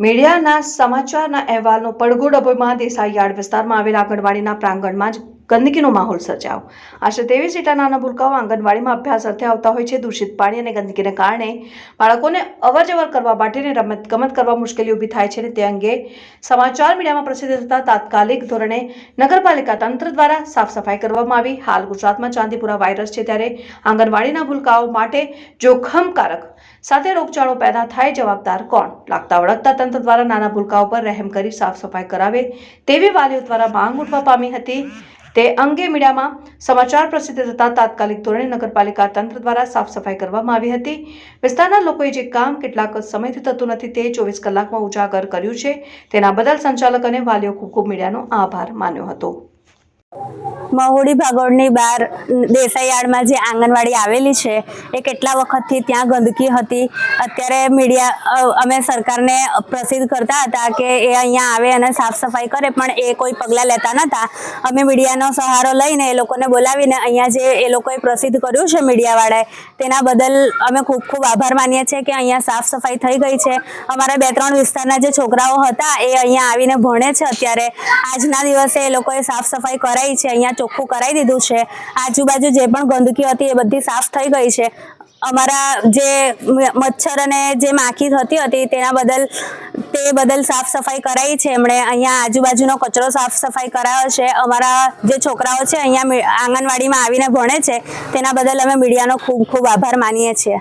મીડિયાના સમાચારના અહેવાલનો પડઘો ડભોઈમાં દેસાઈ યાર્ડ વિસ્તારમાં આવેલા આંગણવાડીના પ્રાંગણમાં જ ગંદકીનો માહોલ સર્જાયો. આશરે ત્રેવીસ જેટલા નાના ભૂલકાઓ આંગણવાડીમાં અભ્યાસ અર્થે આવતા હોય છે. દૂષિત પાણી અને ગંદકીને કારણે બાળકોને અવરજવર કરવા માટેને રમત ગમત કરવા મુશ્કેલી ઊભી થાય છે અને તે અંગે સમાચાર મીડિયામાં પ્રસિદ્ધ થતા તાત્કાલિક ધોરણે નગરપાલિકા તંત્ર દ્વારા સાફ સફાઈ કરવામાં આવી. હાલ ગુજરાતમાં ચાંદીપુરા વાયરસ છે ત્યારે આંગણવાડીના ભૂલકાઓ માટે જોખમકારક સાથે રોગચાળો પેદા થાય જવાબદાર કોણ? લાગતા વળગતા તંત્ર દ્વારા નાના ભૂલકાઓ પર રહેમ કરી સાફ સફાઈ કરાવે તેવી વાલીઓ દ્વારા માંગ ઉઠવા પામી હતી. તે અંગે મીડિયામાં સમાચાર પ્રસિદ્ધ થતા તાત્કાલિક ધોરણે નગરપાલિકા તંત્ર દ્વારા સાફ સફાઈ કરવામાં આવી હતી. વિસ્તારના લોકોએ જે કામ કેટલાક સમયથી થતું નથી તે ચોવીસ કલાકમાં ઉજાગર કર્યું છે. તેના બદલ સંચાલક અને વાલીઓ ખૂબ ખૂબ મીડિયાનો આભાર માન્યો હતો. મહુડી ભાગોળની બહાર દેસાઈયાળમાં જે આંગણવાડી આવેલી છે, એ કેટલા વખતથી ત્યાં ગંદકી હતી? અત્યારે મીડિયા અમે સરકારને પ્રસિદ્ધ કરતા હતા કે એ અહીંયા આવે અને સાફ સફાઈ કરે, પણ એ કોઈ પગલાં લેતા નહોતા અમે મીડિયાનો સહારો લઈને એ લોકોને બોલાવીને અહીંયા જે એ લોકોએ પ્રસિદ્ધ કર્યું છે મીડિયાવાળાએ, તેના બદલ અમે ખૂબ ખૂબ આભાર માનીએ છીએ કે અહીંયા સાફ સફાઈ થઈ ગઈ છે. અમારા બે ત્રણ વિસ્તારના જે છોકરાઓ હતા, એ અહીંયા આવીને ભણે છે અત્યારે. આજના દિવસે એ લોકોએ સાફ સફાઈ કરાઈ છે, અહીંયા ચોખ્ખું કરાવી દીધું છે. આજુબાજુ જે પણ ગંદકી હતી એ બધી સાફ થઈ ગઈ છે. અમારા જે મચ્છર અને જે માખી થતી હતી તેના બદલ, તે બદલ સાફ સફાઈ કરાઈ છે. એમણે અહીંયા આજુબાજુનો કચરો સાફ સફાઈ કરાયો છે. અમારા જે છોકરાઓ છે, અહીંયા આંગણવાડીમાં આવીને ભણે છે. તેના બદલ અમે મીડિયાનો ખૂબ ખૂબ આભાર માનીએ છીએ.